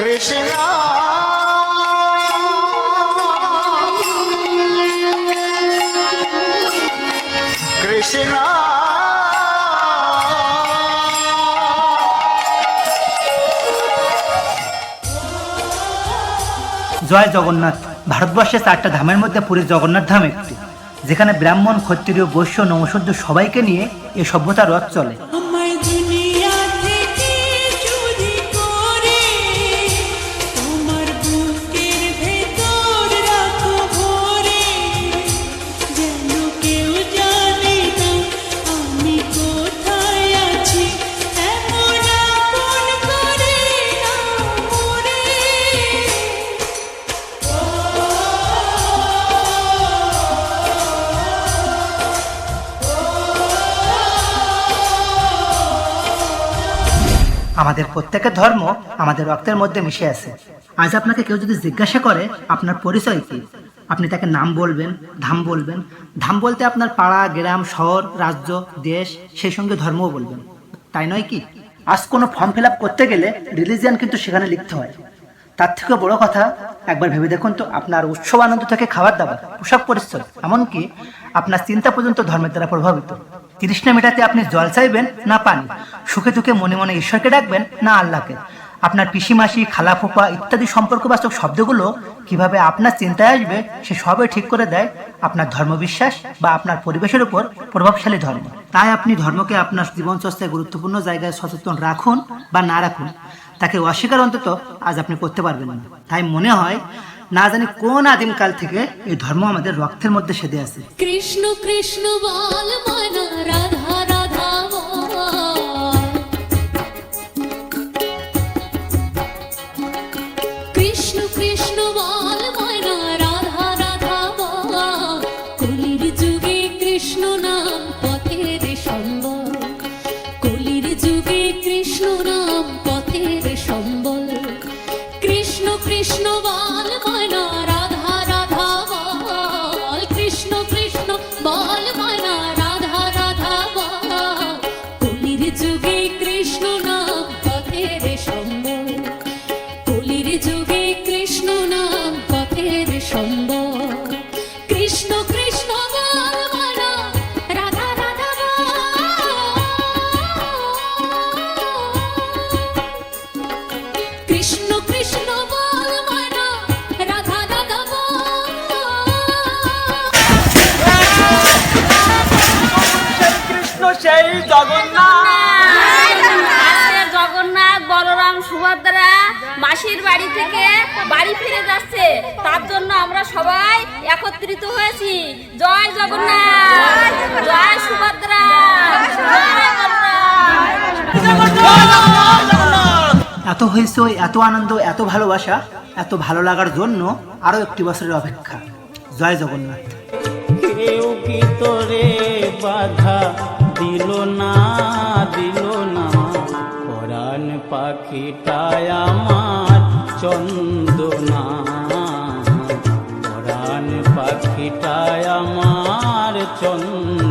কৃষ্ণ। জয় জগন্নাথ। ভারতবর্ষের চারটা ধামের মধ্যে পুরীর জগন্নাথ ধাম একটি। যেখানে ব্রাহ্মণ, ক্ষত্রিয়, বৈশ্য নমসূদ্র সবাইকে নিয়ে এ সভ্যতার রথ চলে। আমাদের প্রত্যেকের ধর্ম আমাদের রক্তের মধ্যে মিশে আছে। আজ আপনাকে কেউ যদি জিজ্ঞাসা করে, আপনার পরিচয় কি? আপনি তাকে নাম বলবেন, ধাম বলবেন। ধাম বলতে আপনার পাড়া, গ্রাম, শহর, রাজ্য, দেশ, সেই সঙ্গে ধর্মও বলবেন। তাই নয় কি? আজ কোনো ফর্ম ফিল করতে গেলে রিলিজিয়ান কিন্তু সেখানে লিখতে হয়। তার থেকে বড় কথা, একবার ভেবে দেখুন তো, আপনার উৎসব আনন্দ থেকে খাবার দাবার, পোশাক পরিচ্ছদ, এমনকি আপনার চিন্তা পর্যন্ত ধর্মের দ্বারা প্রভাবিত। তৃষ্ণা মেটাতে আপনি জল চাইবেন না পানি? সুখে দুঃখে মনে মনে ঈশ্বরকে ডাকবেন না আল্লাহকে? আপনার পিসিমাসি, খালা ফুপা ইত্যাদি সম্পর্কবাচক শব্দগুলো কীভাবে আপনার চিন্তায় আসবে, সে সবই ঠিক করে দেয় আপনার ধর্মবিশ্বাস বা আপনার পরিবেশের উপর প্রভাবশালী ধর্ম। তাই আপনি ধর্মকে আপনার জীবন চর্চায় গুরুত্বপূর্ণ জায়গায় সচেতন রাখুন বা না রাখুন। তাকে অস্বীকার অন্তত আজ আপনি করতে পারবেন না। তাই মনে হয় না জানি কোন আদিম কাল থেকে এই ধর্ম আমাদের রক্তের মধ্যে সেদে আছে। কৃষ্ণ কৃষ্ণ কৃষ্ণ কৃষ্ণ বল জগন্নাথ বলরাম সুভদ্রা মাসির বাড়ি থেকে বাড়ি ফিরে যাচ্ছে। তার জন্য আমরা সবাই একত্রিত হয়েছি। জয় জগন্নাথ জয় সুভদ্রা এত হইচই এত আনন্দ এত ভালোবাসা এত ভালো লাগার জন্য আরও একটি বছরের অপেক্ষা। জয় জগন্নাথ। কেউ কি তোরে বাধা দিল না দিল না। পরাণ পাখিটায় আমার চন্দনা। পরাণ পাখিটায় আমার চন্দনা।